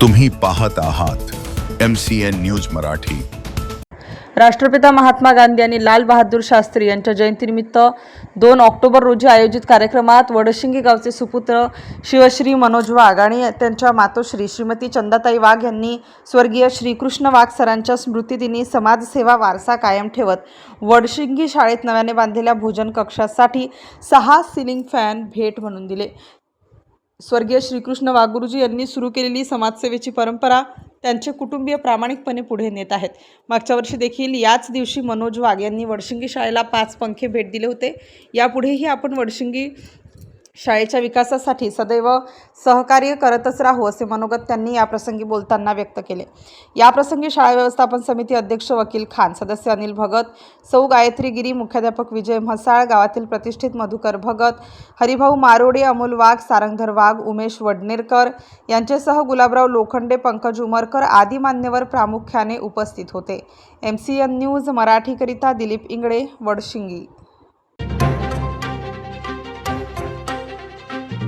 तुम्ही पाहत आहात M C N news Marathi. राष्ट्रपिता महात्मा गांधी आणि लाल बहादूर शास्त्री यांच्या जयंतीनिमित्त दोन ऑक्टोबर रोजी आयोजित कार्यक्रमात वडशिंगी गावचे सुपुत्र शिवश्री मनोज वाघ आणि त्यांच्या मातोश्री श्रीमती चंदाताई वाघ यांनी स्वर्गीय श्रीकृष्ण वाघ सरांच्या स्मृतिदिनी समाजसेवा वारसा कायम ठेवत वडशिंगी शाळेत नव्याने बांधलेल्या भोजन कक्षासाठी सहा सिलिंग फॅन भेट म्हणून दिले. स्वर्गीय श्रीकृष्ण वागुरुजी यांनी सुरू केलेली समाजसेवेची परंपरा त्यांचे कुटुंबीय प्रामाणिकपणे पुढे नेत आहेत. मागच्या वर्षी देखील याच दिवशी मनोज वाघ यांनी वडशिंगी शाळेला पाच पंखे भेट दिले होते. यापुढेही आपण वडशिंगी शाळेच्या विकासासाठी सदैव सहकार्य करतच राहू असे मनोगत त्यांनी याप्रसंगी बोलताना व्यक्त केले. याप्रसंगी शाळा व्यवस्थापन समिती अध्यक्ष वकील खान सदस्य अनिल भगत सौ गायत्री गिरी मुख्याध्यापक विजय म्हसाळ गावातील प्रतिष्ठित मधुकर भगत हरिभाऊ मारोडे अमोल वाघ सारंगधर वाघ उमेश वडनेरकर यांच्यासह गुलाबराव लोखंडे पंकज उमरकर आदी मान्यवर प्रामुख्याने उपस्थित होते. एम सी एन न्यूज मराठीकरिता दिलीप इंगळे वडशिंगी.